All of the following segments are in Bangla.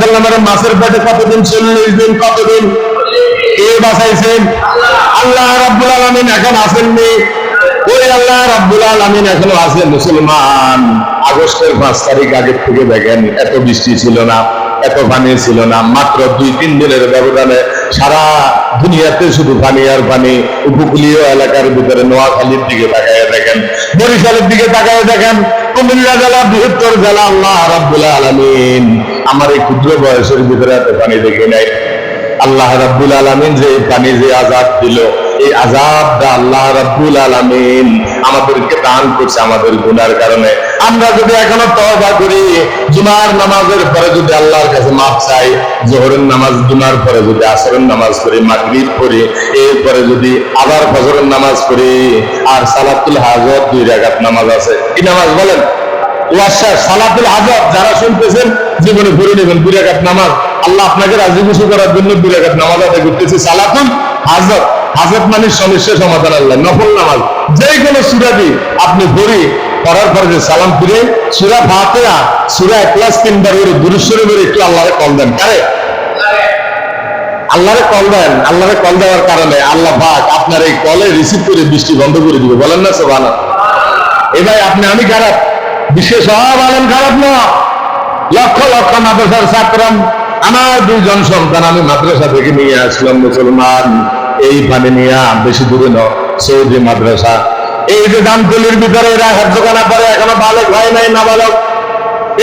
সালামের মাছের পেটে কতদিন, চল্লিশ দিন, কতদিন? কে আল্লাহ রাব্বুল আলামিন এখন আসেননি। ওই আল্লাহ রাব্বুল আলামিন এখনও মুসলমান। আগস্টের পাঁচ তারিখ থেকে দেখেন, এত বৃষ্টি ছিল না, এত পানি ছিল না। মাত্র দুই, তিন দিনের ব্যবধানে সারা দুনিয়াতে শুধু পানি আর পানি। উপকূলীয় এলাকার ভিতরে নোয়াখালীর দিকে তাকায় দেখেন, বরিশালের দিকে তাকায় দেখেন, কুমিল্লা জেলা, বৃহত্তর জেলা, আল্লাহ রাব্বুল আলামিন। আমার এই ক্ষুদ্র বয়সের ভিতরে এত পানি দেখি নাই। আল্লাহ রাব্বুল আলামিন যে পানি যে আজাদ দিল, এই আজাবটা আল্লাহ রাব্বুল আলামিন আমাদেরকে দান করছে আমাদের গুনার কারণে। আমরা যদি এখনও তওবা করি, জুমার নামাজের পরে যদি আল্লাহর কাছে মাফ চাই, জোহরের নামাজ, জুমার পরে যদি আসরের নামাজ পড়ি মাগরিব পড়ি এরপরে যদি আবার ফজরের নামাজ পড়ি আর সালাতুল হাজত দুই রাকাত নামাজ আছে। কি নামাজ বলেন? ওয়াশা সালাতুল হাজত, যারা শুনতেছেন জীবনে পড়ে নেবেন দুই নামাজ। আল্লাহ আপনাকে রাজি খুশি করার জন্য দুই নামাজ আদায় করতেছি। সালাতুল হাজত। হাজত মানে সমস্যা সমাধান আল্লাহ, নফল নামাজ। যে কোনো সুরাদি আপনি পড়ি পড়ার পরে যে সালাম ফিরে, সুরা সুরা ক্লাস তিনবার করে দুরুশ্বরে করে একটু আল্লাহরে কল দেন। কারে? আল্লাহরে কল দেন, আল্লাহরে কল দেওয়ার কারণে আল্লাহ পাক আপনার এই কলে রিসিভ করে বৃষ্টি বন্ধ করে দিবে। বলেন না সব এ ভাই, আপনি, আমি খারাপ। বিশ্বে সব আলেম খারাপ না। লক্ষ লক্ষ মাদ্রাসার ছাত্র আমার দুইজন সন্তান আমি মাদ্রাসা থেকে নিয়ে আসলাম, মুসলমান। এই পানি নিয়ে বেশি দূরে ন সৌদি মাদ্রাসা। এই যে দামতলির ভিতরে এরা হাত দোকানা পরে এখনও বালক হয় নাই না বালক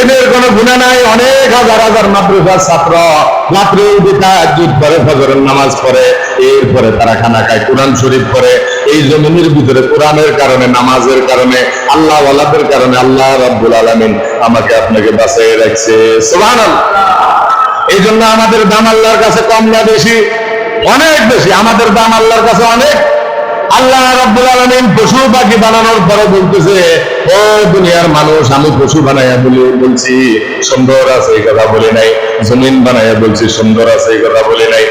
এদের কোনো গুণা নাই, অনেক হাজার হাজার মাদ্রাসার ছাত্র। রাত্রে উঠে তাহাজ্জুদ করে, ফজরের নামাজ পড়ে, এরপরে তারা খানা খায়, কোরআন শরীফ পড়ে। এই জমিনের ভিতরে কোরআনের কারণে, নামাজের কারণে, আল্লাহ ওয়ালাদের কারণে আল্লাহ রাব্বুল আলামিন আমাকে আপনাকে বাঁচিয়ে রাখছে। সুবহানাল্লাহ। এই জন্য আমাদের দাম আল্লাহর কাছে কম না বেশি? অনেক বেশি। আমাদের দাম আল্লাহর কাছে অনেক। আল্লাহ রাব্বুল আলামিন পশু পাখি বানানোর পরে বলতেছে, ও দুনিয়ার মানুষ, আমি পশু বানাইয়া বলি বলছি, সুন্দর আছে, এই কথা বলি নাই। জমিন বানাইয়া বলছি, সুন্দর আছে, এই কথা বলি নাই।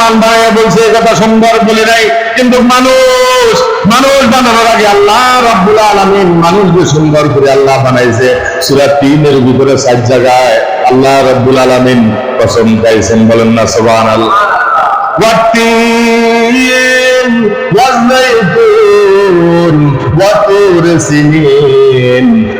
আসমান বানাইয়া বলছি এই কথা সুন্দর বলি নাই কিন্তু মানুষ মানুষ বানানোর আগে আল্লাহ রাব্বুল আলামিন মানুষ যে সুন্দর করে আল্লাহ বানাইছে সূরা তিনের ভিতরে সাত জায়গায় আল্লাহ রাব্বুল আলামিন কসম খাইছেন বলেন না সুবহানাল্লাহ والتين والزيتون وطور سنين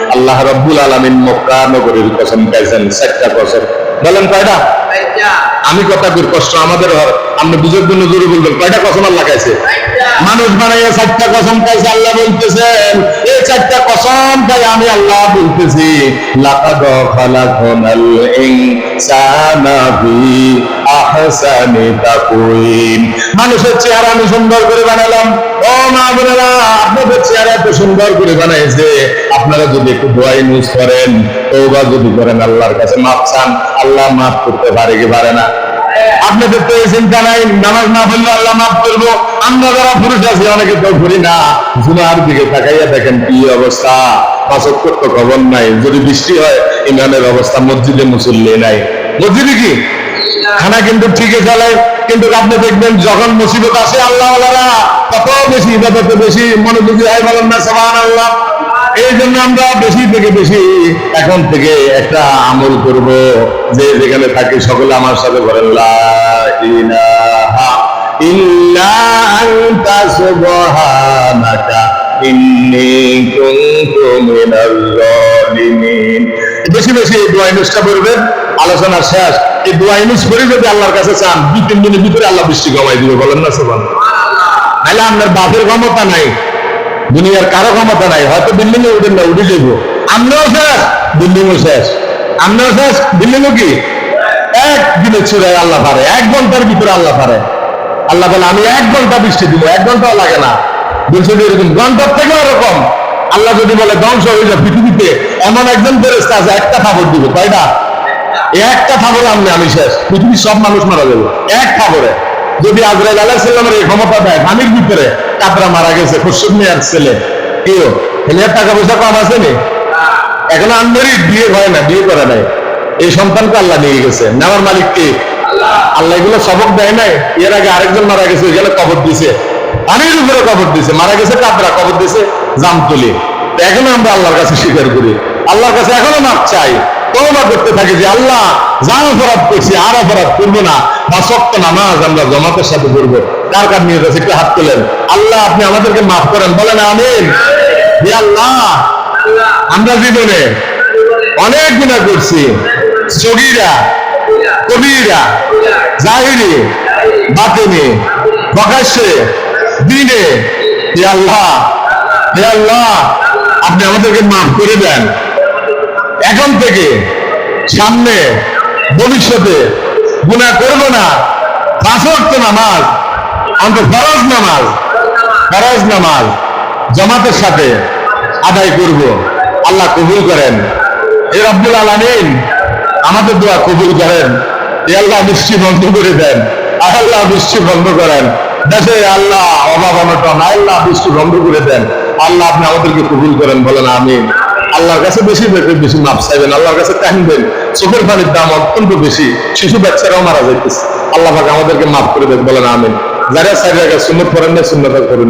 আল্লাহ রব্বুল আলমিন মক্কা নগরীর কসম খাইছেন চারটা কসম। বলেন কয়টা? আমি কথা করি কষ্ট আমাদের হয় আপনি বুঝের জন্য জোরে বলবেন কয়টা কসম আল্লাহ খাইছে? মানুষ বানাইয়া চারটা কসম খাইছে আল্লাহ বলতেছেন কসম আমি আল্লাহ বলতেছি, লাকাদ খালাকনাল ইনসানা ফি আহসানি তাকওয়িম। মানুষের চেহারা আমি সুন্দর করে বানালাম। ও মা বোনেরা, আপনাদের চেহারা এত সুন্দর করে বানাইছে। আপনারা যদি একটু দোয়া ইউজ করেন, তওবা যদি করেন, আল্লাহর কাছে মাফ চান, আল্লাহ মাফ করতে পারে কি পারে না? আপনাদের তো এই চিন্তা নাই, নামাজ না পড়লে আল্লাহ মাফ করব। আমরা যারা পুরুষ আছি, অনেকে তো ঘুরি না। জুমার দিকে তাকাইয়া দেখেন কি অবস্থা। খবর নাই। যদি বৃষ্টি হয়, ইমানের অবস্থা মসজিদে মুসল্লি নাই। মসজিদে কি? খানা কিন্তু ঠিকই চলে, কিন্তু আপনি দেখবেন যখন মুসিবত আসে আল্লাহ কত বেশি ইবাদতে বেশি হয় বলেন না সমান আল্লাহ এই জন্য আমরা বেশি থেকে বেশি এখন থেকে একটা আমল করব। যে যেখানে থাকি সকলে আমার সাথে বলেন ইল্লা আনতা সুবহানাকা। বেশি বেশি দোয়া আলোচনা শেষ। এই দোয়া যদি আল্লাহর কাছে চান, দুই তিন দিনের ভিতরে আল্লাহ বৃষ্টি কমাই দিবে, বলেন না নাহলে আপনার বাপের ক্ষমতা নাই, দুনিয়ার কারও ক্ষমতা নাই, হয়তো বিল্ডিং এ উঠেন না, উঠে যাইব। আমরাও শেষ বিল্ডিং ও শেষ। আমরাও শেষ বিল্ডিং কি? এক দিনে ছুড়ে আল্লাহ পারে, এক ঘণ্টার ভিতরে আল্লাহ পারে। আল্লাহ বলে, আমি এক ঘণ্টা বৃষ্টি দিব, এক ঘন্টাও লাগে না। এরকম আল্লাহ যদি বলে ধ্বংস হয়ে পৃথিবীতে, এমন একজন ফেরেস্তা আছে, একটা দিবে কয়টা একটা আমি আমি শেষ। পৃথিবীর সব মানুষ মারা যাবে। এক যদি আজরাইল এই ক্ষমতা দেয় পানির ভিতরে কাতরা মারা গেছে ছেলে। কেউ ছেলের টাকা পয়সা কম আছে নি? এখন বিয়ে হয় না, বিয়ে করে নাই। এই সন্তানকে আল্লাহ নিয়ে গেছে। নেওয়ার মালিক কে? আল্লাহ। এগুলো সবক দেয় নাই। এর আগে আরেকজন মারা গেছে ওইখানে কবর দিছে। পানির উপরে কবর দিছে, মারা গেছে কাতরা কবর দিছে জামতলি। এখনও আমরা আল্লাহর কাছে স্বীকার করি। আল্লাহর কাছে এখনও মাপ চাই। তওবা করতে থাকি যে, আল্লাহ যা অপরাধ করছি, আর অপরাধ করব না। বা সত্য নামাজ আমরা জমাতের সাথে করব কার কার নিয়ে যাচ্ছে একটু হাত তোলেন। আল্লাহ, আপনি আমাদেরকে মাফ করেন, বলেন আমিন। আল্লাহ, আমরা জীবনে অনেক গুণা করছি। সগীরা, কবিরা, জাহিরি, বাতিনি, প্রকাশ্যে দিনে আল্লাহ আল্লাহ, আপনি আমাদেরকে মাফ করে দেন। এখন থেকে সামনে, ভবিষ্যতে গুণা করব না ওয়াক্ত নামাজ অন্ত ফরজ নামাজ ফরজ নামাজ জামাতের সাথে আদায় করব। আল্লাহ কবুল করেন। এ রব্বুল আলামিন আমাদের দোয়া কবুল করেন। এ আল্লাহ বৃষ্টি বন্ধ করে দেন। আল্লাহ বৃষ্টি বন্ধ করেন। দেশে আল্লাহ অভাব অনটন, আল্লাহ বৃষ্টি বন্ধ করে দেন আল্লাহ আপনি আমাদেরকে কবুল করেন, বলেন আমি আল্লাহর কাছে বেশি বেশি মাপ চাইবেন, আল্লাহর কাছে কাহিনবেন চোখের পানির দাম অত্যন্ত বেশি, শিশু বাচ্চারাও মারা যাইতেছে। আল্লাহ আমাদেরকে মাফ করে দেন, বলেন আমিন। যারা সাইড সুন্নত করেন না শূন্যতা করেন